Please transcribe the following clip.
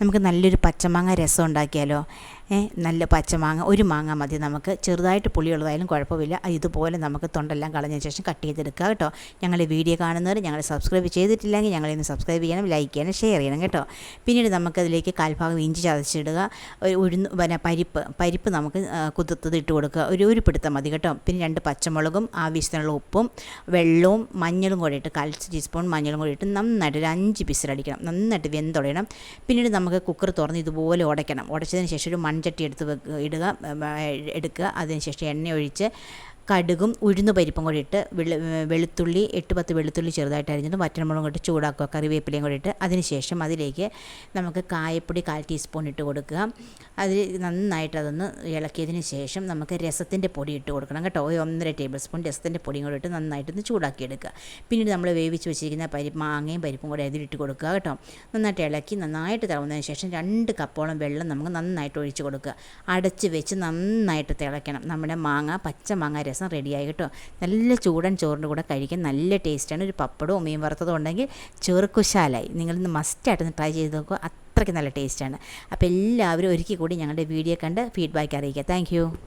നമുക്ക് നല്ലൊരു പച്ചമാങ്ങ രസം ഉണ്ടാക്കിയാലോ? നല്ല പച്ചമാങ്ങ ഒരു മാങ്ങ മതി നമുക്ക്. ചെറുതായിട്ട് പുളിയുള്ളതായാലും കുഴപ്പമില്ല. ഇതുപോലെ നമുക്ക് തൊണ്ടെല്ലാം കളഞ്ഞതിന് ശേഷം കട്ട് ചെയ്തെടുക്കുക കേട്ടോ. ഞങ്ങളുടെ വീഡിയോ കാണുന്നവർ ഞങ്ങൾ സബ്സ്ക്രൈബ് ചെയ്തിട്ടില്ലെങ്കിൽ ഞങ്ങളിന്ന് സബ്സ്ക്രൈബ് ചെയ്യണം ലൈക്ക് ചെയ്യണം ഷെയർ ചെയ്യണം കേട്ടോ. പിന്നീട് നമുക്കതിലേക്ക് കാൽഭാഗം ഇഞ്ചി ചതച്ചിടുക. ഉഴുന്ന് പിന്നെ പരിപ്പ് പരിപ്പ് നമുക്ക് കുതിർത്തത് ഇട്ട് കൊടുക്കുക. ഒരു ഒരു പിടുത്തം മതി കേട്ടോ. പിന്നെ രണ്ട് പച്ചമുളകും ആവശ്യത്തിനുള്ള ഉപ്പും വെള്ളവും മഞ്ഞളും കൂടി ഇട്ട് കാൽ ടീസ്പൂൺ മഞ്ഞളും കൂടി ഇട്ട് നന്നായിട്ട് ഒരു അഞ്ച് പിസിലടിക്കണം നന്നായിട്ട് വെന്തുടയണം. പിന്നീട് നമുക്ക് കുക്കർ തുറന്ന് ഇതുപോലെ ഉടയ്ക്കണം ഉടച്ചതിന് ശേഷം ഒരു മൺചട്ടി എടുത്ത് വെക്കുക ഇടുക എടുക്കുക. അതിന് ശേഷം എണ്ണ ഒഴിച്ച് കടുകും ഉഴുന്ന് പരിപ്പും കൂടി ഇട്ട് വെളുത്തുള്ളി എട്ട് പത്ത് വെളുത്തുള്ളി ചെറുതായിട്ട് അരിഞ്ഞത് വറ്റൽമുളകും കൂടി ചൂടാക്കുക കറിവേപ്പിലയും കൂടി ഇട്ട് അതിനുശേഷം അതിലേക്ക് നമുക്ക് കായപ്പൊടി കാൽ ടീസ്പൂൺ ഇട്ട് കൊടുക്കുക. അതിൽ നന്നായിട്ട് അതൊന്ന് ഇളക്കിയതിന് ശേഷം നമുക്ക് രസത്തിന്റെ പൊടി ഇട്ട് കൊടുക്കണം കേട്ടോ. ഒന്നര ടേബിൾ സ്പൂൺ രസത്തിന്റെ പൊടിയും കൂടി ഇട്ട് നന്നായിട്ടൊന്ന് ചൂടാക്കിയെടുക്കുക. പിന്നീട് നമ്മൾ വേവിച്ച് വെച്ചിരിക്കുന്ന പരിപ്പ് മാങ്ങയും പരിപ്പും കൂടി അതിലിട്ട് കൊടുക്കുക കേട്ടോ. നന്നായിട്ട് ഇളക്കി നന്നായിട്ട് തിളന്നതിന് ശേഷം രണ്ട് കപ്പോളം വെള്ളം നമുക്ക് നന്നായിട്ട് ഒഴിച്ച് കൊടുക്കുക. അടച്ച് വെച്ച് നന്നായിട്ട് തിളയ്ക്കണം. നമ്മുടെ മാങ്ങ പച്ച മാങ്ങ രസം റെഡിയായി കേട്ടോ. നല്ല ചൂടൻ ചോറിന്റെ കൂടെ കഴിക്കാൻ നല്ല ടേസ്റ്റാണ്. ഒരു പപ്പടവും മീൻ വറുത്തതും ഉണ്ടെങ്കിൽ ചെറുക്കുശാലായി നിങ്ങളിന്ന് മസ്റ്റായിട്ടൊന്ന് ട്രൈ ചെയ്ത് നോക്കുക. അത്രയ്ക്ക് നല്ല ടേസ്റ്റാണ്. അപ്പോൾ എല്ലാവരും ഒരുക്കി കൂടി ഞങ്ങളുടെ വീഡിയോ കണ്ട് ഫീഡ്ബാക്ക് അറിയിക്കുക. താങ്ക്